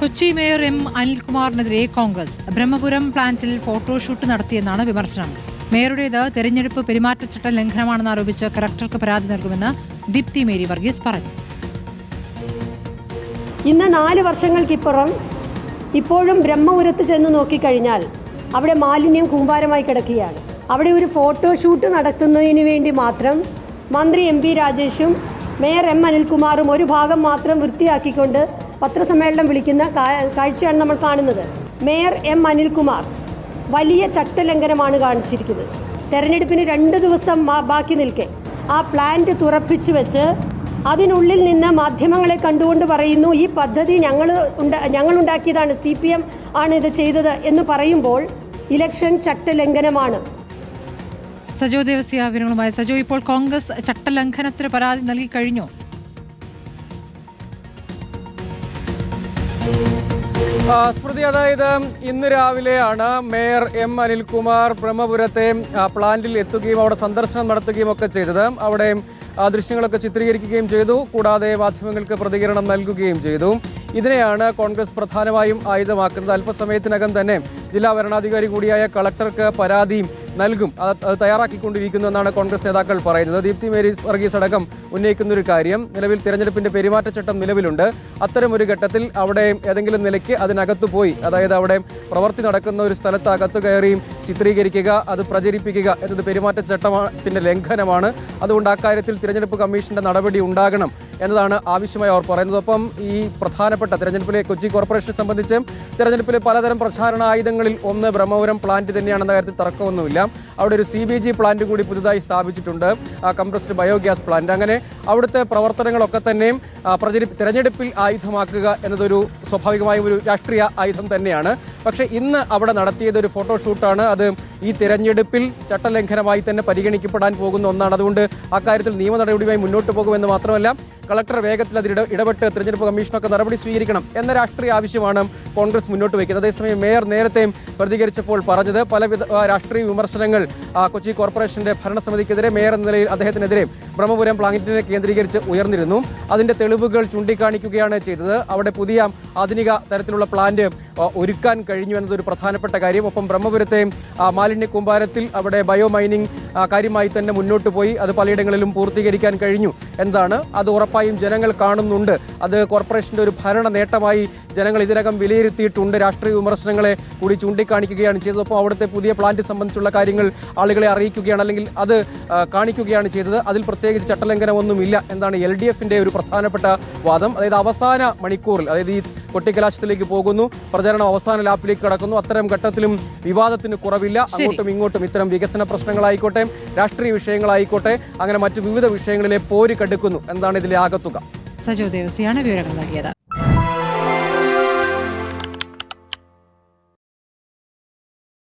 Kochi mayor M അനിൽകുമാറിനെതിരെ കോൺഗ്രസ്. ബ്രഹ്മപുരം പ്ലാന്റിൽ photoshoot നടത്തിയെന്നാണ് വിമർശനം. മേയറുടേത് തെരഞ്ഞെടുപ്പ് പെരുമാറ്റച്ചട്ട ലംഘനമാണെന്ന് ആരോപിച്ച് കലക്ടർക്ക് പരാതി നൽകുമെന്ന് ദീപ്തി മേരി വർഗീസ് പറഞ്ഞു. ഇന്ന് നാല് വർഷങ്ങൾക്കിപ്പുറം ഇപ്പോഴും ബ്രഹ്മപുരത്ത് ചെന്ന് നോക്കിക്കഴിഞ്ഞാൽ അവിടെ മാലിന്യം കൂമ്പാരമായി കിടക്കുകയാണ്. അവിടെ ഒരു ഫോട്ടോഷൂട്ട് നടത്തുന്നതിന് വേണ്ടി മാത്രം മന്ത്രി എം പി രാജേഷും മേയർ എം അനിൽകുമാറും ഒരു ഭാഗം മാത്രം വൃത്തിയാക്കിക്കൊണ്ട് പത്രസമ്മേളനം വിളിക്കുന്ന കാഴ്ചയാണ് നമ്മൾ കാണുന്നത്. മേയർ എം അനിൽകുമാർ വലിയ ചട്ടലംഘനമാണ് കാണിച്ചിരിക്കുന്നത്. തെരഞ്ഞെടുപ്പിന് രണ്ട് ദിവസം ബാക്കി നിൽക്കെ. ആ പ്ലാന്റ് തുറപ്പിച്ചു വെച്ച് അതിനുള്ളിൽ നിന്ന് മാധ്യമങ്ങളെ കണ്ടുകൊണ്ട് പറയുന്നു ഈ പദ്ധതി ഞങ്ങൾ ഞങ്ങൾ ഉണ്ടാക്കിയതാണ് സി പി എം ആണ് ഇത് ചെയ്തത് എന്ന് പറയുമ്പോൾ ഇലക്ഷൻ ചട്ടലംഘനമാണ്. സജോ ദേവസ്യ വിവരങ്ങളുമായി. സജോ ഇപ്പോൾ കോൺഗ്രസ് ചട്ടലംഘനത്തിന് പരാതി നൽകി കഴിഞ്ഞു. സ്മൃതി അതായത് ഇന്ന് രാവിലെയാണ് മേയർ എം അനിൽകുമാർ ബ്രഹ്മപുരത്തെ പ്ലാന്റിൽ എത്തുകയും അവിടെ സന്ദർശനം നടത്തുകയും ഒക്കെ ചെയ്തത്. അവിടെ ദൃശ്യങ്ങളൊക്കെ ചിത്രീകരിക്കുകയും ചെയ്തു. കൂടാതെ മാധ്യമങ്ങൾക്ക് പ്രതികരണം നൽകുകയും ചെയ്തു. ഇതിനെയാണ് കോൺഗ്രസ് പ്രധാനമായും ആയുധമാക്കുന്നത്. അല്പസമയത്തിനകം തന്നെ ജില്ലാ ഭരണാധികാരി കൂടിയായ കളക്ടർക്ക് പരാതിയും നൽകും. അത് അത് തയ്യാറാക്കിക്കൊണ്ടിരിക്കുന്നു എന്നാണ് കോൺഗ്രസ് നേതാക്കൾ പറയുന്നത്. ദീപ്തി മേരി വർഗീസ് അടക്കം ഉന്നയിക്കുന്ന ഒരു കാര്യം നിലവിൽ തിരഞ്ഞെടുപ്പിന്റെ പെരുമാറ്റച്ചട്ടം നിലവിലുണ്ട്. അത്തരം ഒരു ഘട്ടത്തിൽ അവിടെ ഏതെങ്കിലും നിലയ്ക്ക് അതിനകത്ത് പോയി അതായത് അവിടെ പ്രവൃത്തി നടക്കുന്ന ഒരു സ്ഥലത്ത് അകത്ത് കയറിയും ചിത്രീകരിക്കുക അത് പ്രചരിപ്പിക്കുക എന്നത് പെരുമാറ്റച്ചട്ടത്തിന്റെ ലംഘനമാണ്. അതുകൊണ്ട് അക്കാര്യത്തിൽ തിരഞ്ഞെടുപ്പ് കമ്മീഷന്റെ നടപടി ഉണ്ടാകണം. എന്നതാണ് ആവശ്യമായി അവർ പറയുന്നതൊപ്പം ഈ പ്രധാനപ്പെട്ട തെരഞ്ഞെടുപ്പിലെ കൊച്ചി കോർപ്പറേഷനെ സംബന്ധിച്ച് തെരഞ്ഞെടുപ്പിലെ പലതരം പ്രചാരണ ആയുധങ്ങളിൽ ഒന്ന് ബ്രഹ്മപുരം പ്ലാന്റ് തന്നെയാണെന്ന കാര്യത്തിൽ തർക്കമൊന്നുമില്ല. അവിടെ ഒരു സി ബി ജി പ്ലാന്റ് കൂടി പുതുതായി സ്ഥാപിച്ചിട്ടുണ്ട്. Compressed biogas plant. അങ്ങനെ അവിടുത്തെ പ്രവർത്തനങ്ങളൊക്കെ തന്നെയും പ്രചരി തെരഞ്ഞെടുപ്പിൽ ആയുധമാക്കുക എന്നതൊരു സ്വാഭാവികമായും ഒരു രാഷ്ട്രീയ ആയുധം തന്നെയാണ്. പക്ഷേ ഇന്ന് അവിടെ നടത്തിയത് ഒരു ഫോട്ടോഷൂട്ടാണ് അത് ഈ തെരഞ്ഞെടുപ്പിൽ ചട്ടലംഘനമായി തന്നെ പരിഗണിക്കപ്പെടാൻ പോകുന്ന ഒന്നാണ്. അതുകൊണ്ട് അക്കാര്യത്തിൽ നിയമ നടപടിയുമായി മുന്നോട്ട് പോകുമെന്ന് മാത്രമല്ല കളക്ടർ വേഗത്തിൽ അതിൽ ഇട- ഇടപെട്ട് തെരഞ്ഞെടുപ്പ് കമ്മീഷനൊക്കെ നടപടി സ്വീകരിക്കണം എന്ന രാഷ്ട്രീയ ആവശ്യമാണ് കോൺഗ്രസ് മുന്നോട്ട് വയ്ക്കുന്നത്. അതേസമയം മേയർ നേരത്തെയും പ്രതികരിച്ചപ്പോൾ പറഞ്ഞത് പലവിധ രാഷ്ട്രീയ വിമർശനങ്ങൾ കൊച്ചി കോർപ്പറേഷന്റെ ഭരണസമിതിക്കെതിരെ മേയർ എന്ന നിലയിൽ അദ്ദേഹത്തിനെതിരെ ബ്രഹ്മപുരം പ്ലാന്റിനെ കേന്ദ്രീകരിച്ച് ഉയർന്നിരുന്നു. അതിന്റെ തെളിവുകൾ ചൂണ്ടിക്കാണിക്കുകയാണ് ചെയ്തത്. അവിടെ പുതിയ ആധുനിക തരത്തിലുള്ള പ്ലാന്റ് ഒരുക്കാൻ കഴിഞ്ഞു എന്നതൊരു പ്രധാനപ്പെട്ട കാര്യം. ഒപ്പം ബ്രഹ്മപുരത്തെ മാലിന്യ കൂമ്പാരത്തിൽ അവിടെ ബയോ മൈനിങ് കാര്യമായി തന്നെ മുന്നോട്ട് പോയി. അത് പലയിടങ്ങളിലും പൂർത്തീകരിക്കാൻ കഴിഞ്ഞു എന്താണ് അത് ഉറപ്പായും ജനങ്ങൾ കാണുന്നുണ്ട്. അത് കോർപ്പറേഷന്റെ ഒരു ഭരണ നേട്ടമായി ജനങ്ങൾ ഇതിനകം വിലയിരുത്തിയിട്ടുണ്ട്. രാഷ്ട്രീയ വിമർശനങ്ങളെ കൂടി ചൂണ്ടിക്കാണിക്കുകയാണ് ചെയ്തത്. ഒപ്പം അവിടുത്തെ പുതിയ പ്ലാന്റ് സംബന്ധിച്ചുള്ള കാര്യങ്ങൾ ആളുകളെ അറിയിക്കുകയാണ് അല്ലെങ്കിൽ അത് കാണിക്കുകയാണ് ചെയ്തത്. അതിൽ പ്രത്യേകിച്ച് ചട്ടലംഘനമൊന്നുമില്ല എന്നാണ് എൽ ഡി എഫിന്റെ ഒരു പ്രധാനപ്പെട്ട വാദം. അതായത് അവസാന മണിക്കൂറിൽ അതായത് ഈ കൊട്ടിക്കലാശത്തിലേക്ക് പോകുന്നു. പ്രചരണം അവസാന ലാപ്പിലേക്ക് കടക്കുന്നു. അത്തരം ഘട്ടത്തിലും വിവാദത്തിന് കുറവില്ല. അങ്ങോട്ടും ഇങ്ങോട്ടും ഇത്തരം വികസന പ്രശ്നങ്ങളായിക്കോട്ടെ രാഷ്ട്രീയ വിഷയങ്ങളായിക്കോട്ടെ അങ്ങനെ മറ്റു വിവിധ വിഷയങ്ങളിലെ പോര് കടുക്കുന്നു. എന്നാണ് ഇതിലെ ആകത്തുക? സജോ ദേവസിയാണ് വിവരങ്ങൾ നൽകിയത്.